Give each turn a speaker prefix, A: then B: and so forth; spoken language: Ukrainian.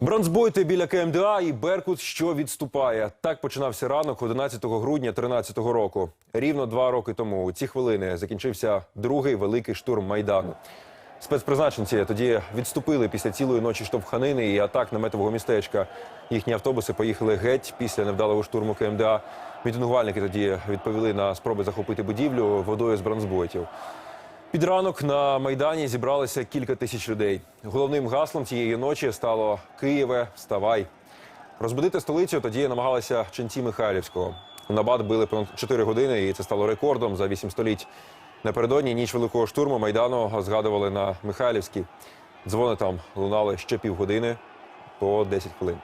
A: Бронзбойти біля КМДА і Беркут, що відступає. Так починався ранок 11 грудня 2013 року. Рівно два роки тому у ці хвилини закінчився другий великий штурм майдану. Спецпризначенці тоді відступили після цілої ночі штовханини і атак наметового містечка. Їхні автобуси поїхали геть після невдалого штурму КМДА. Мітингувальники тоді відповіли на спроби захопити будівлю водою з бронзбойтів. Під ранок на майдані зібралося кілька тисяч людей. Головним гаслом цієї ночі стало Києве, вставай. Розбудити столицю тоді намагалися ченці Михайлівського. Набат били понад 4 години, і це стало рекордом за 8 століть. Напередодні ніч великого штурму майдану згадували на Михайлівській. Дзвони там лунали ще півгодини по 10 хвилин.